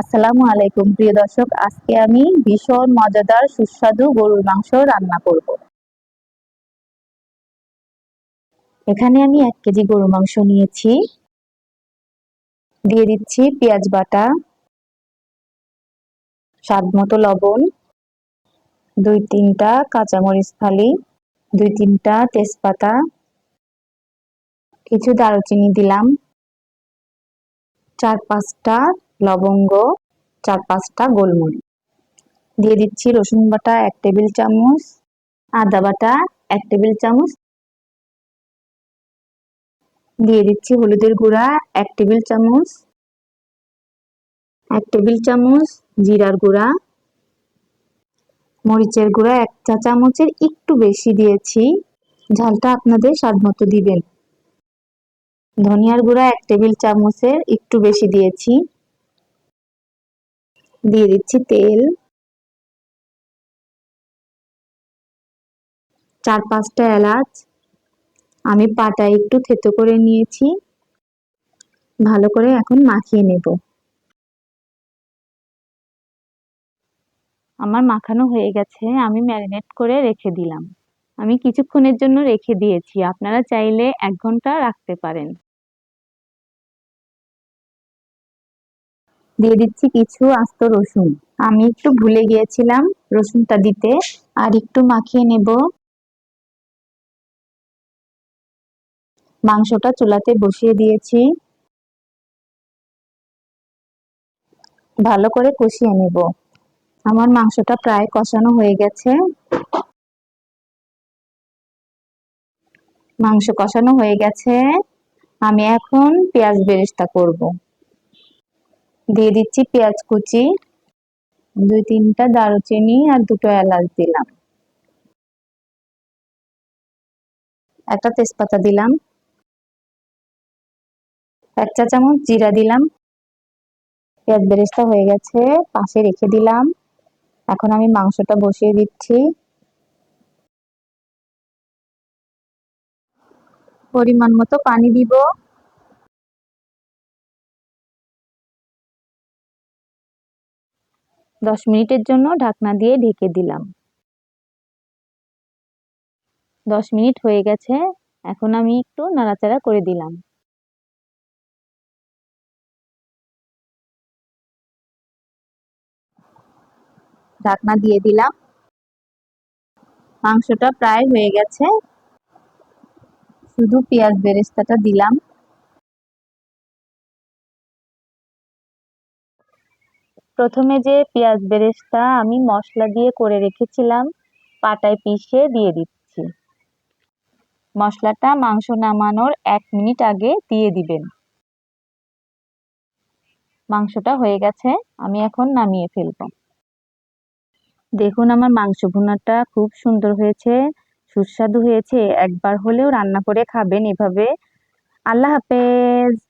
আসসালামু আলাইকুম, প্রিয় দর্শক। আজকে আমি ভীষণ মজাদার, সুস্বাদু গরুর মাংস রান্না করব। এখানে আমি এক কেজি গরুর মাংস নিয়েছি। দিয়ে দিচ্ছি পেঁয়াজ বাটা স্বাদ মতো লবণ, দুই তিনটা কাঁচামরিচ ফালি, দুই তিনটা তেজপাতা, কিছু দারুচিনি দিলাম, চার পাঁচটা লবঙ্গ, চার পাঁচটা গোলমরিচ। দিয়ে দিচ্ছি রসুন বাটা এক টেবিল চামচ, আদা বাটা এক টেবিল চামচ। দিয়ে দিচ্ছি হলুদের গুঁড়া এক টেবিল চামচ, এক টেবিল চামচ জিরার গুঁড়া। মরিচের গুঁড়া এক চা চামচের একটু বেশি দিয়েছি, ঝালটা আপনাদের স্বাদ মতো দিবেন। ধনিয়ার গুঁড়া এক টেবিল চামচের একটু বেশি দিয়েছি। দিয়ে দিচ্ছি তেল। চার পাঁচটা এলাচ। আমি পাটা একটু থেতো করে নিয়েছি। ভালো করে এখন মাখিয়ে নেব। আমার মাখানো হয়ে গেছে, আমি ম্যারিনেট করে রেখে দিলাম। আমি কিছুক্ষণের জন্য রেখে দিয়েছি, আপনারা চাইলে এক ঘণ্টা রাখতে পারেন। দিয়ে দিচ্ছি কিছু আস্ত রসুন। আমি একটু ভুলে গিয়েছিলাম রসুনটা দিতে, আর একটু মাখিয়ে নেব। মাংসটা চুলাতে বসিয়ে দিয়েছি। ভালো করে কষিয়ে নেব। আমার মাংসটা প্রায় কষানো হয়ে গেছে। মাংস কষানো হয়ে গেছে। আমি এখন পেঁয়াজ বেরেস্তা করব। দিয়ে দিচ্ছি পেঁয়াজ কুচি, দুই তিনটা দারুচিনি আর দুটো এলাচ দিলাম। একটা তেজপাতা দিলাম, এক চা চামচ জিরা দিলাম, পেঁয়াজ বেরেস্তা হয়ে গেছে, পাশে রেখে দিলাম। এখন আমি মাংসটা বসিয়ে দিচ্ছি। পরিমাণ মতো পানি দিব। দশ মিনিটের জন্য ঢাকনা দিয়ে ঢেকে দিলাম। দশ মিনিট হয়ে গেছে, এখন আমি একটু নাড়াচাড়া করে দিলাম। ঢাকনা দিয়ে দিলাম। মাংসটা প্রায় হয়ে গেছে। শুধু পেঁয়াজ বেরেস্তাটা দিলাম। প্রথমে যে পেঁয়াজ বেরেস্তা আমি মশলা দিয়ে করে রেখেছিলাম, পাটায় পিষে দিয়ে দিচ্ছি। মশলাটা মাংস নামানোর এক মিনিট আগে দিয়ে দিবেন। মাংসটা হয়ে গেছে, আমি এখন নামিয়ে ফেলব। দেখুন আমার মাংস ভুনাটা খুব সুন্দর হয়েছে, সুস্বাদু হয়েছে। একবার হলেও রান্না করে খাবেন এভাবে। আল্লাহ হাফেজ।